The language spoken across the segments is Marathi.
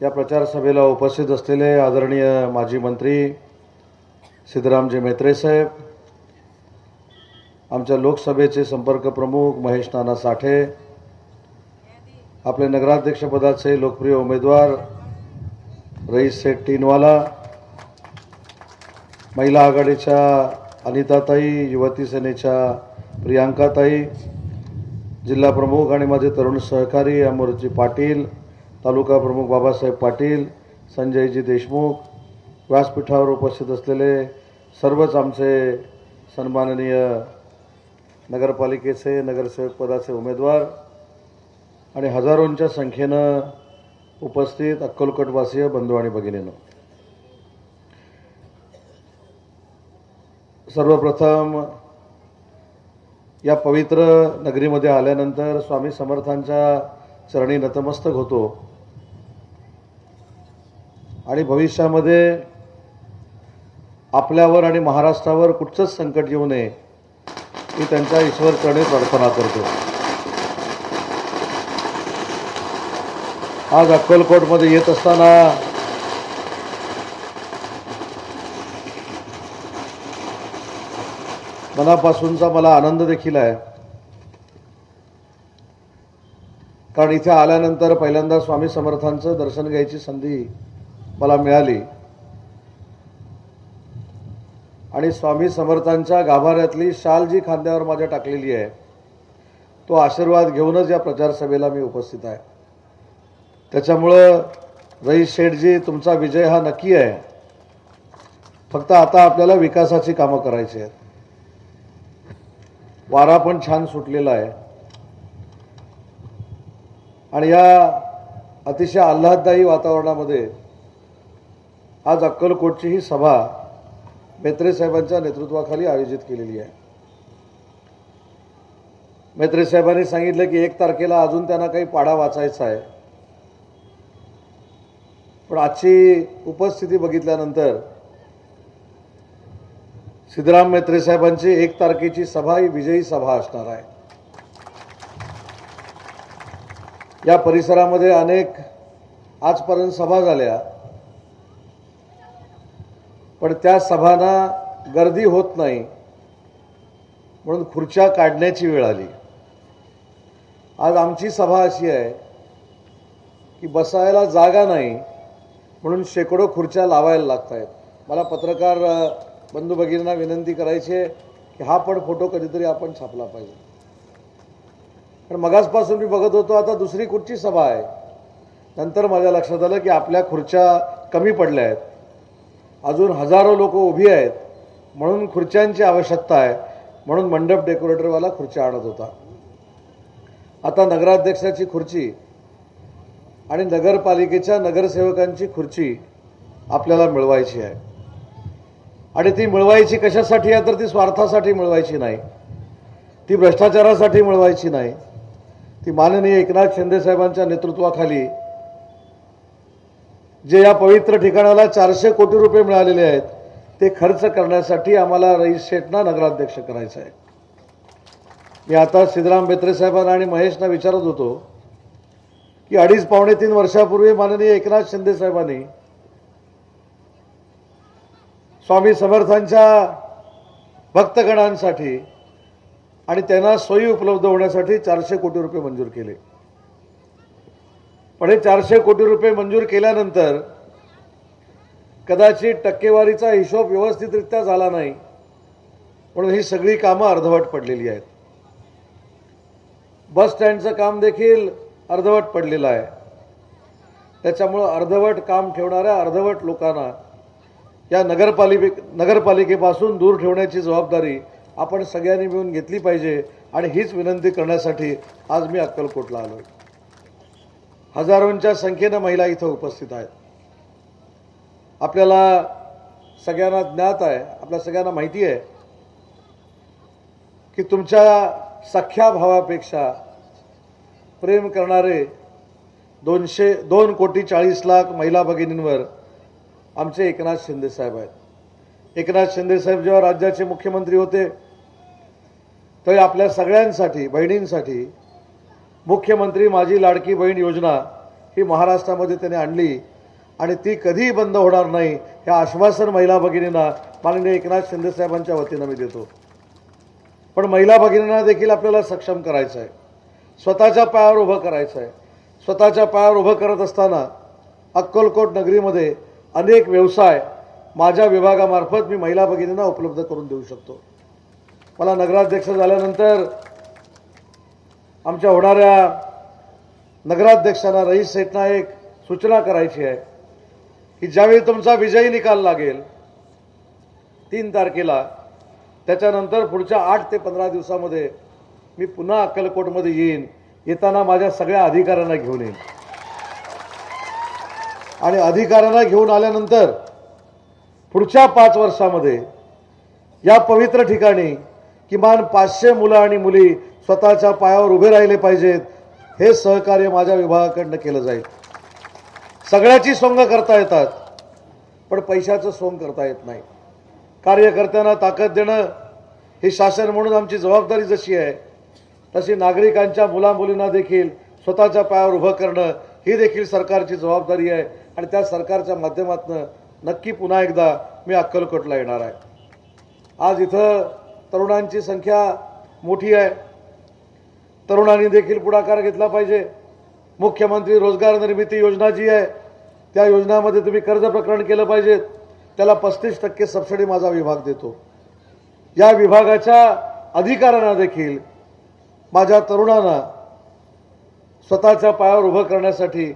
या प्रचार सभेला उपस्थित असलेले आदरणीय माजी मंत्री सिद्धरामजी मेत्रे साहेब आमच्या लोकसभेचे संपर्क प्रमुख महेश नाना साठे आपले नगराध्यक्षपदाचे लोकप्रिय उमेदवार रईस सेठ टीनवाला महिला आघाडीच्या अनिताताई युवती सेनेच्या प्रियांकाताई जिल्हा प्रमुख आणि माझे तरुण सहकारी अमरजी पाटील तालुका प्रमुख बाबासाहेब पाटील संजयजी देशमुख व्यासपीठावर उपस्थित असलेले सर्वच आमचे सन्माननीय नगरपालिकेचे नगरसेवक पदाचे उमेदवार आणि हजारोंच्या संख्येनं उपस्थित अक्कलकोटवासीय बंधू आणि भगिनीनं. सर्वप्रथम या पवित्र नगरीमध्ये आल्यानंतर स्वामी समर्थांच्या चरणी नतमस्तक होतो. आणि भविष्यामध्ये आपल्यावर आणि महाराष्ट्रावर कुठचंच संकट येऊ नये मी त्यांच्या ईश्वर चरणी प्रार्थना करतो. आज अक्कलकोटमध्ये येत असताना मनापासूनचा मला आनंद देखील आहे. कारण इथे आल्यानंतर पहिल्यांदा स्वामी समर्थांचं दर्शन घ्यायची संधी मला मिळाली. आणि स्वामी समर्थांच्या गाभाऱ्यातली शाल जी खांद्यावर माझ्या टाकलेली आहे तो आशीर्वाद घेऊनच या प्रचार सभेला मी उपस्थित आहे. त्याच्यामुळं रईस शेठजी तुमचा विजय हा नक्की आहे. फक्त आता आपल्याला विकासाची कामं करायची आहेत. वारा पण छान सुटलेला आहे. आणि या अतिशय आल्हाददायी वातावरणामध्ये आज अक्कलकोटची ही सभा मेत्रे साहेबांच्या नेतृत्वाखाली आयोजित केलेली आहे. मेत्रे साहेबांनी सांगितलं की एक तारखेला अजून त्यांना काही पाडा वाचायचा आहे. पण आजची उपस्थिती बघितल्यानंतर सिद्धराम मेत्रे साहेबांची एक तारखेची सभा ही विजयी सभा असणार आहे. या परिसरामध्ये अनेक आजपर्यंत सभा झाल्या. पण त्या सभांना गर्दी होत नाही. म्हणून खुर्च्या काढण्याची वेळ आली. आज आमची सभा अशी आहे की बसायला जागा नाही म्हणून शेकडो खुर्च्या लावायला लागत आहेत मला पत्रकार बंधू भगिनींना विनंती करायची आहे की हा पण फोटो कधीतरी आपण छापला पाहिजे. पण मगाचपासून मी बघत होतो आता दुसरी कुठची सभा आहे? नंतर माझ्या लक्षात आलं की आपल्या खुर्च्या कमी पडल्या आहेत. अजून हजारो लोक उभी आहेत. म्हणून खुर्च्यांची आवश्यकता आहे. म्हणून मंडप डेकोरेटरवाला खुर्च्या आणत होता. आता नगराध्यक्षाची खुर्ची आणि नगरपालिकेच्या नगरसेवकांची खुर्ची आपल्याला मिळवायची आहे. आणि ती मिळवायची कशासाठी आहे? तर ती स्वार्थासाठी मिळवायची नाही. ती भ्रष्टाचारासाठी मिळवायची नाही. ती माननीय एकनाथ शिंदे साहेबांच्या नेतृत्वाखाली जे या पवित्र ठिकाणाला चारशे कोटी रुपये मिळालेले आहेत ते खर्च करण्यासाठी आम्हाला रईस शेठना नगराध्यक्ष करायचं आहे. मी आता सिद्धराम बेत्रे साहेबांना आणि महेशना विचारत होतो की अडीच पावणे तीन वर्षापूर्वी माननीय एकनाथ शिंदे साहेबांनी स्वामी समर्थांच्या भक्तगणांसाठी आणि त्यांना सोयी उपलब्ध होण्यासाठी चारशे कोटी रुपये मंजूर केले. पण हे चारशे कोटी रुपये मंजूर केल्यानंतर कदाचित टक्केवारीचा हिशोब व्यवस्थितरित्या झाला नाही. म्हणून ही सगळी कामं अर्धवट पडलेली आहेत. बस स्टँडचं काम देखील अर्धवट पडलेलं आहे. त्याच्यामुळं अर्धवट काम ठेवणाऱ्या अर्धवट लोकांना या नगरपालिके नगरपालिकेपासून दूर ठेवण्याची जबाबदारी आपण सगळ्यांनी मिळून घेतली पाहिजे आणि हीच विनंती करण्यासाठी आज मी अक्कलकोटला आलो आहे हजारोंच्या संख्येनं महिला इथं उपस्थित आहेत. आपल्याला सगळ्यांना ज्ञात आहे आपल्या सगळ्यांना माहिती आहे की तुमच्या सख्या भावापेक्षा प्रेम करणारे दोनशे दोन कोटी चाळीस लाख महिला भगिनींवर आमचे एकनाथ शिंदे साहेब आहेत. एकनाथ शिंदेसाहेब जेव्हा राज्याचे मुख्यमंत्री होते तेव्हा आपल्या सगळ्यांसाठी बहिणींसाठी मुख्यमंत्री माझी लाडकी बहीण योजना ही महाराष्ट्रामध्ये त्याने आणली आणि ती कधीही बंद होणार नाही हे आश्वासन महिला भगिनींना माननीय एकनाथ शिंदे साहेबांच्या वतीनं मी देतो. पण महिला भगिनींना देखील आपल्याला सक्षम करायचं आहे. स्वतःच्या पायावर उभं करायचं आहे. स्वतःच्या पायावर उभं करत असताना अक्कलकोट नगरीमध्ये अनेक व्यवसाय माझ्या विभागामार्फत मी महिला भगिनींना उपलब्ध करून देऊ शकतो. मला नगराध्यक्ष झाल्यानंतर आमच्या होणाऱ्या नगराध्यक्षांना रईस सेठना एक सूचना करायची आहे की ज्यावेळी तुमचा विजयी निकाल लागेल तीन तारखेला त्याच्यानंतर पुढच्या आठ ते पंधरा दिवसामध्ये मी पुन्हा अक्कलकोटमध्ये येईन येताना माझ्या सगळ्या अधिकाऱ्यांना घेऊन येईन. आणि अधिकाऱ्यांना घेऊन आल्यानंतर पुढच्या पाच वर्षामध्ये या पवित्र ठिकाणी किमान पाचशे मुलं आणि मुली स्वतःच्या पायावर उभे राहिले पाहिजेत. हे सहकार्य माझ्या विभागाकडनं केलं जाईल. सगळ्याची सोंग करता येतात पण पैशाचं सोंग करता येत नाही. कार्यकर्त्यांना ताकद देणं ही शासन म्हणून आमची जबाबदारी जशी आहे तशी नागरिकांच्या मुलामुलींना देखील स्वतःच्या पायावर उभं करणं ही देखील सरकारची जबाबदारी आहे आणि त्या सरकारच्या माध्यमातून नक्की पुन्हा एकदा मी अक्कलकोटला येणार आहे. आज इथं तरुणांची संख्या मोठी आहे. तरुणांनी देखील पुढाकार घेतला पाहिजे. मुख्यमंत्री रोजगार निर्मिती योजना जी आहे त्या योजनामध्ये तुम्ही कर्ज प्रकरण केलं पाहिजे. त्याला पस्तीस टक्के सबसिडी माझा विभाग देतो. या विभागाच्या अधिकाऱ्यांना देखील माझ्या तरुणांना स्वतःच्या पायावर उभं करण्यासाठी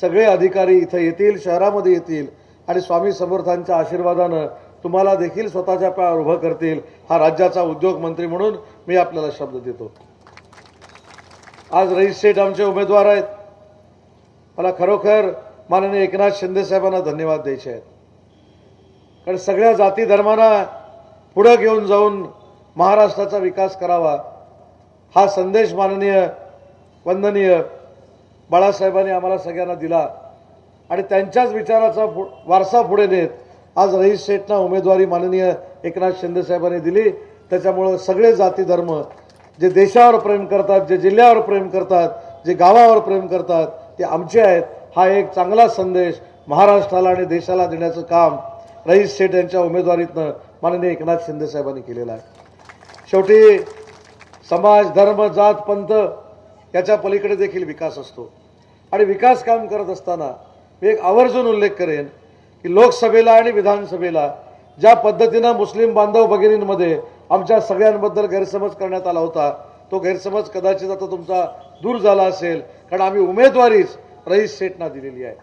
सगळे अधिकारी इथं येतील शहरामध्ये येतील आणि स्वामी समर्थांच्या आशीर्वादानं तुम्हाला देखील स्वतःच्या पायावर उभं करतील. हा राज्याचा उद्योग मंत्री म्हणून मी आपल्याला शब्द देतो. आज रईस शेठ आमचे उमेदवार आहेत. मला खरोखर माननीय एकनाथ शिंदे साहेबांना धन्यवाद द्यायचे आहेत. कारण सगळ्या जाती धर्मांना पुढं घेऊन जाऊन महाराष्ट्राचा विकास करावा हा संदेश माननीय वंदनीय बाळासाहेबांनी आम्हाला सगळ्यांना दिला. आणि त्यांच्याच विचाराचा पु- वारसा पुढे नेत आज रईस शेठना उमेदवारी माननीय एकनाथ शिंदे साहेबांनी दिली. त्याच्यामुळं सगळे जाती धर्म जे देशावर प्रेम करतात जे जिल्ह्यावर प्रेम करतात जे गावावर प्रेम करतात ते आमचे आहेत. हा एक चांगला संदेश महाराष्ट्राला आणि देशाला देण्याचं काम रईस शेठ यांच्या उमेदवारीतनं माननीय एकनाथ शिंदे साहेबांनी केलेलं आहे. शेवटी समाज धर्म जात पंथ याच्या पलीकडे देखील विकास असतो. आणि विकास काम करत असताना मी एक आवर्जून उल्लेख करेन की लोकसभेला आणि विधानसभेला ज्या पद्धतीनं मुस्लिम बांधव भगिनींमध्ये आमच्या सगळ्यांबद्दल गैरसमज करण्यात आला होता. तो गैरसमज कदाचित आता तुमचा दूर झाला असेल कारण आम्ही उमेदवारीच रईस शेठना दिलेली आहे.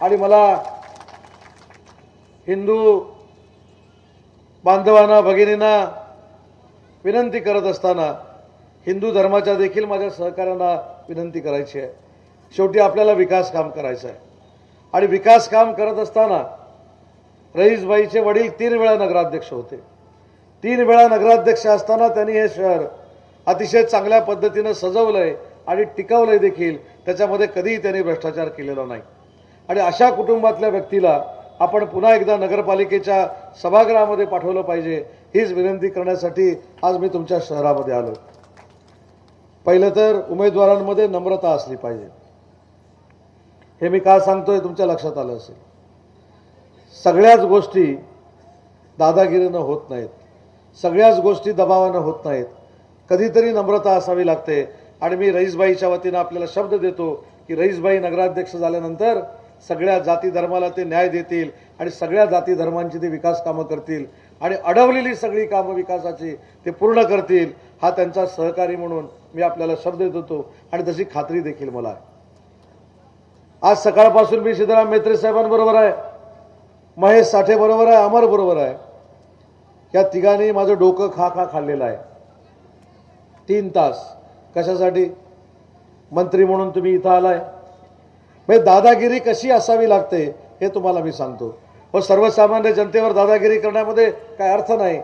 आणि मला हिंदू बांधवांना भगिनींना विनंती करत असताना हिंदू धर्माच्या देखील माझ्या सहकाऱ्यांना विनंती करायची आहे. शेवटी आपल्याला विकास काम करायचं आहे. आणि विकास काम करत असताना रईसबाईचे वडील तीन वेळा नगराध्यक्ष होते. तीन वेळा नगराध्यक्ष असताना त्यांनी हे शहर अतिशय चांगल्या पद्धतीनं सजवलंय आणि टिकवलंय देखील. त्याच्यामध्ये कधीही त्यांनी भ्रष्टाचार केलेला नाही. आणि अशा कुटुंबातल्या व्यक्तीला आपण पुन्हा एकदा नगरपालिकेच्या सभागृहामध्ये पाठवलं पाहिजे हीच विनंती करण्यासाठी आज मी तुमच्या शहरामध्ये आलो. पहिलं तर उमेदवारांमध्ये नम्रता असली पाहिजे. हे मी का सांगतोय तुमच्या लक्षात आलं असेल. सगळ्याच गोष्टी दादागिरीनं होत नाहीत. सगळ्याच गोष्टी दबावानं होत नाहीत. कधीतरी नम्रता असावी लागते. आणि मी रईसबाईच्या वतीनं आपल्याला शब्द देतो की रईसबाई नगराध्यक्ष झाल्यानंतर सगळ्या जाती धर्माला ते न्याय देतील आणि सगळ्या जाती धर्मांची ते विकास कामं करतील. आणि अडवलेली सगळी कामं विकासाची ते पूर्ण करतील. हा त्यांचा सहकारी म्हणून मी आपल्याला शब्द देतो. आणि तशी खात्री देखील मला आहे. आज सकाळपासून मी सिद्धराम मेत्रे साहेबांबरोबर आहे. महेश साठे बरोबर आहे. अमर बरोबर आहे. या तिघांनी माझं डोकं खा खा खाल्लेलं आहे. तीन तास. कशासाठी? मंत्री म्हणून तुम्ही इथं आलाय. म्हणजे दादागिरी कशी असावी लागते हे तुम्हाला मी सांगतो. व सर्वसामान्य जनतेवर दादागिरी करण्यामध्ये काय अर्थ नाही.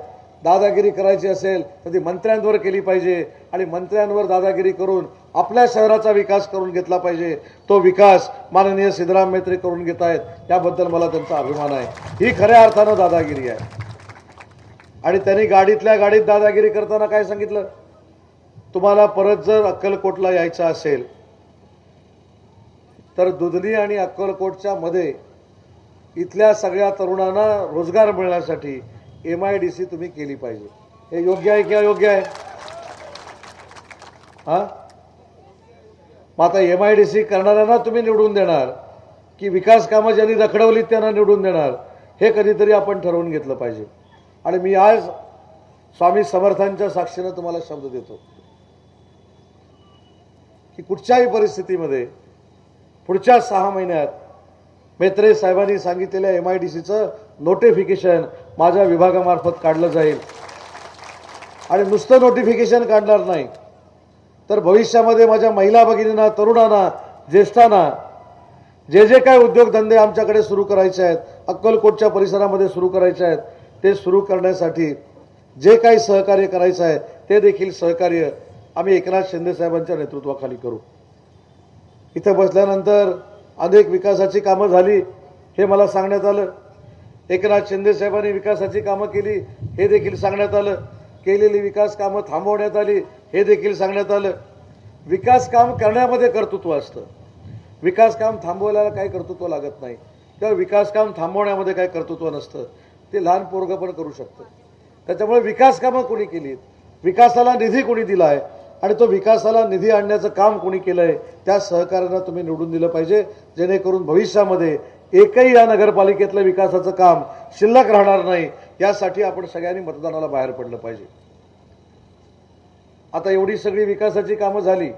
दादागिरी करायची असेल तर ती मंत्र्यांवर केली पाहिजे. आणि मंत्र्यांवर दादागिरी करून आपल्या शहराचा विकास करून घेतला पाहिजे. तो विकास माननीय सिद्धराम मेत्रे करून घेत आहेत. याबद्दल मला त्यांचा अभिमान आहे. ही खऱ्या अर्थानं दादागिरी आहे. आणि त्यांनी गाडीतल्या गाडीत दादागिरी करताना काय सांगितलं? तुम्हाला परत जर अक्कलकोटला यायचं असेल तर दुधनी आणि अक्कलकोटच्या मध्ये इथल्या सगळ्या तरुणांना रोजगार मिळण्यासाठी एम आय डी सी तुम्ही केली पाहिजे. हे योग्य आहे की अयोग्य आहे? हा? मग आता एम आय डी सी करणाऱ्यांना तुम्ही निवडून देणार की विकास कामं ज्यांनी रखडवली त्यांना निवडून देणार हे कधीतरी आपण ठरवून घेतलं पाहिजे. आणि मी आज स्वामी समर्थांच्या साक्षीनं तुम्हाला शब्द देतो की कुठच्याही परिस्थितीमध्ये पुढच्या सहा महिन्यात मेत्रे साहेबांनी सांगितलेल्या एम आय डी सीचं नोटिफिकेशन माझ्या विभागामार्फत काढलं जाईल. आणि नुसतं नोटिफिकेशन काढणार नाही तर भविष्यामध्ये माझ्या महिला भगिनींना तरुणांना ज्येष्ठांना जे जे काय उद्योगधंदे आमच्याकडे सुरू करायचे आहेत अक्कलकोटच्या परिसरामध्ये सुरू करायचे आहेत ते सुरू करण्यासाठी जे काही सहकार्य करायचं आहे ते देखील सहकार्य आम्ही एकनाथ शिंदे साहेबांच्या नेतृत्वाखाली करू. इथं बसल्यानंतर अनेक विकासाची कामं झाली हे मला सांगण्यात आलं. एकनाथ शिंदे साहेबांनी विकासाची कामं केली हे देखील सांगण्यात आलं. केलेली विकास कामं थांबवण्यात आली हे देखील सांगण्यात आलं. विकास काम करण्यामध्ये कर्तृत्व असतं. विकास काम थांबवायला काही कर्तृत्व लागत नाही. किंवा विकास काम थांबवण्यामध्ये काही कर्तृत्व नसतं. ते लहान पोरगं पण करू शकतं. त्याच्यामुळे विकास कामं कोणी केलीत? विकासाला निधी कोणी दिला आहे आणि तो विकासाला निधी आणण्याचं काम कोणी केलं आहे त्या सहकार्यानं तुम्ही निवडून दिलं पाहिजे. जेणेकरून भविष्यामध्ये एकही या नगरपालिकेतलं विकासाचं काम शिल्लक राहणार नाही. यासाठी आपण सगळ्यांनी मतदानाला बाहेर पडलं पाहिजे. आता एवढी सगळी विकासाची कामं झाली.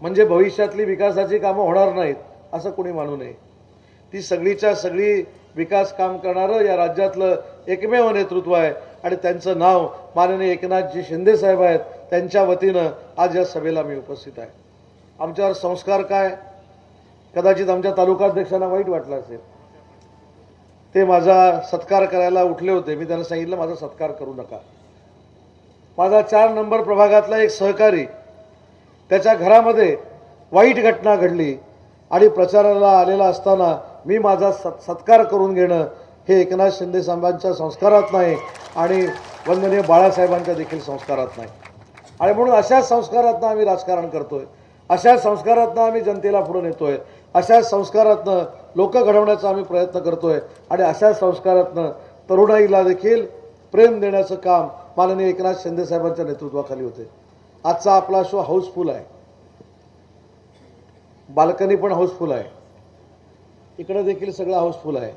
म्हणजे भविष्यातली विकासाची कामं होणार नाहीत असं कोणी मानू नये. ती सगळीच्या सगळी विकास काम करणारं या राज्यातलं एकमेव नेतृत्व आहे. आणि त्यांचं नाव माननीय एकनाथजी शिंदे साहेब आहेत. त्यांच्या वतीनं आज या सभेला मी उपस्थित आहे. आमच्यावर संस्कार काय? कदाचित आमच्या तालुकाध्यक्षांना वाईट वाटलं असेल. ते माझा सत्कार करायला उठले होते. मी त्यांना सांगितलं माझा सत्कार करू नका. माझा चार नंबर प्रभागातला एक सहकारी त्याच्या घरामध्ये वाईट घटना घडली आणि प्रचाराला आलेला असताना मी माझा सत् सत्कार करून घेणं हे एकनाथ शिंदे साहेबांच्या संस्कारात नाही आणि वंदनीय बाळासाहेबांच्या देखील संस्कारात नाही. आणि म्हणून अशा संस्कारातनं आम्ही राजकारण करतोय. अशा संस्कारातनं आम्ही जनतेला पुढे नेतोय. अशा संस्कारातनं लोक घडवण्याचा आम्ही प्रयत्न करतोय. आणि अशा संस्कारातनं तरुणाईला देखील प्रेम देण्याचं काम माननीय एकनाथ शिंदे साहेबांच्या नेतृत्वाखाली होते. आजचा आपला शो हाऊसफुल आहे. बाल्कनी पण हाऊसफुल आहे. इकडं देखील सगळं हाऊसफुल आहे.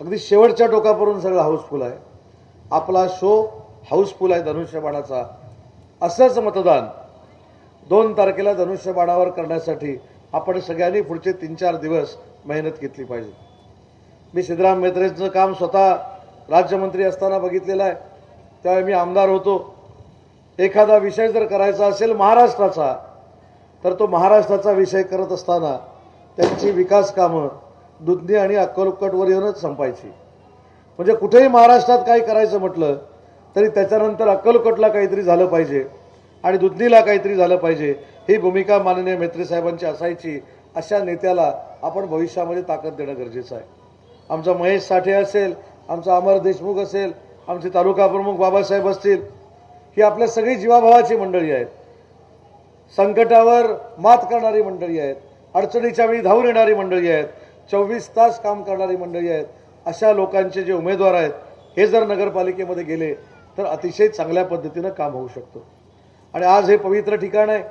अगदी शेवटच्या टोकापर्यंत सगळं हाऊसफुल आहे. आपला शो हाऊसफुल आहे धनुष्यबाणाचा. असंच मतदान दोन तारखेला धनुष्यबाणावर करण्यासाठी आपण सगळ्यांनी पुढचे तीन चार दिवस मेहनत घेतली पाहिजे. मी सिद्धराम मेत्रेचं काम स्वतः राज्यमंत्री असताना बघितलेलं आहे. त्यावेळी मी आमदार होतो. एखादा विषय जर करायचा असेल महाराष्ट्राचा तर तो महाराष्ट्राचा विषय करत असताना त्यांची विकास कामं दुधनी आणि अक्कलकोटवर येऊनच संपायची. म्हणजे कुठेही महाराष्ट्रात काही करायचं म्हटलं तरी त्याच्यानंतर अक्कलकोटला काहीतरी झालं पाहिजे आणि दुधनीला काहीतरी झालं पाहिजे ही भूमिका माननीय मेत्री साहेबांची असायची अशा नेत्याला आपण भविष्यामध्ये ताकद देणं गरजेचं आहे. आमचा महेश साठे असेल आमचा अमर देशमुख असेल आमचे तालुका प्रमुख बाबासाहेब असतील ही आपल्या सगळी जीवाभावाची मंडळी आहेत. संकटावर मात करणारी मंडळी आहेत. अडचणीच्या वेळी धावून येणारी मंडळी आहेत. चोवीस तास काम करणारी मंडळी आहेत. अशा लोकांचे जे उमेदवार आहेत हे जर नगरपालिकेमध्ये गेले तर अतिशय चांगल्या पद्धतीनं काम होऊ शकतो. आणि आज हे पवित्र ठिकाण आहे.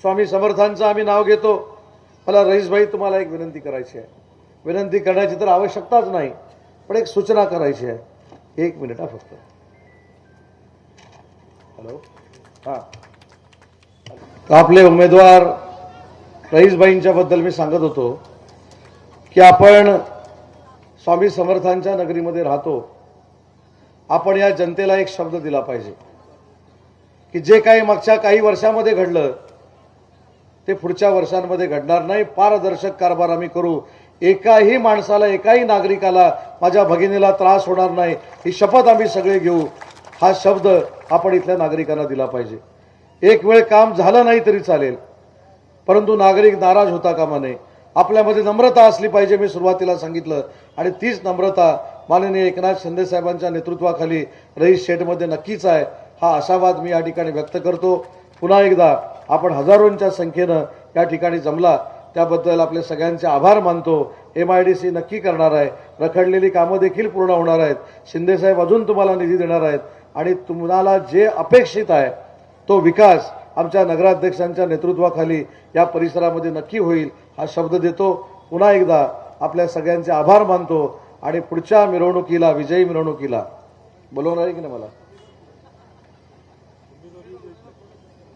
स्वामी समर्थांचं आम्ही नाव घेतो. मला रईसभाई तुम्हाला एक विनंती करायची आहे. विनंती करण्याची तर आवश्यकताच नाही पण एक सूचना करायची आहे. एक मिनिट हा फक्त. हॅलो. हां. आपले उमेदवार रईसबाईंच्या बद्दल मी सांगत होतो की आपण स्वामी समर्थांच्या नगरीमध्ये राहतो आपण या जनतेला एक शब्द दिला पाहिजे की जे काही मागच्या काही वर्षामध्ये घडलं ते पुढच्या वर्षांमध्ये घडणार नाही. पारदर्शक कारभार आम्ही करू. एकाही माणसाला एकाही नागरिकाला माझ्या भगिनीला त्रास होणार नाही. ही शपथ आम्ही सगळे घेऊ. हा शब्द आपण इथल्या नागरिकांना दिला पाहिजे. एक वेळ काम झालं नाही तरी चालेल. परंतु नागरिक नाराज होता कामा नये. आपल्यामध्ये नम्रता असली पाहिजे मी सुरुवातीला सांगितलं. आणि तीच नम्रता माननीय एकनाथ शिंदे साहेबांच्या नेतृत्वाखाली रईस शेठमध्ये नक्कीच आहे. हा आशावाद मी या ठिकाणी व्यक्त करतो. पुन्हा एकदा आपण हजारोंच्या संख्येनं या ठिकाणी जमला. त्याबद्दल आपले सगळ्यांचे आभार मानतो. एम आय डी सी नक्की करणार आहे. रखडलेली कामं देखील पूर्ण होणार आहेत. शिंदेसाहेब अजून तुम्हाला निधी देणार आहेत. आणि तुम्हाला जे अपेक्षित आहे तो विकास आमच्या नगराध्यक्षांच्या नेतृत्वाखाली या परिसरामध्ये नक्की होईल हा शब्द देतो. पुन्हा एकदा आपल्या सगळ्यांचे आभार मानतो आणि पुढच्या मिरवणुकीला विजयी मिरवणुकीला. बोलवणार आहे की नाही मला?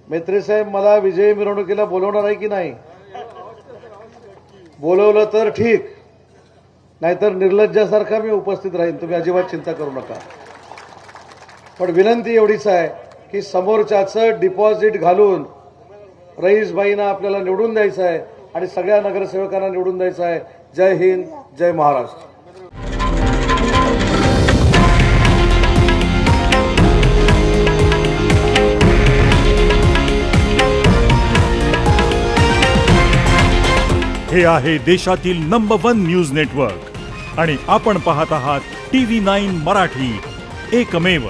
मेत्रे साहेब मला विजयी मिरवणुकीला बोलवणार आहे की नाही? बोलवलं तर ठीक. नाहीतर निर्लज्जासारखा मी उपस्थित राहीन. तुम्ही अजिबात चिंता करू नका. पण विनंती एवढीच आहे की समोरच्याचं डिपॉझिट घालून रईसबाईंना आपल्याला निवडून द्यायचं आहे आणि सगळ्या नगरसेवकांना निवडून द्यायचं आहे. जय हिंद जय महाराष्ट्र. हे आहे देशातील नंबर वन न्यूज नेटवर्क आणि आपण पाहत आहात टी व्ही नाईन मराठी. एकमेव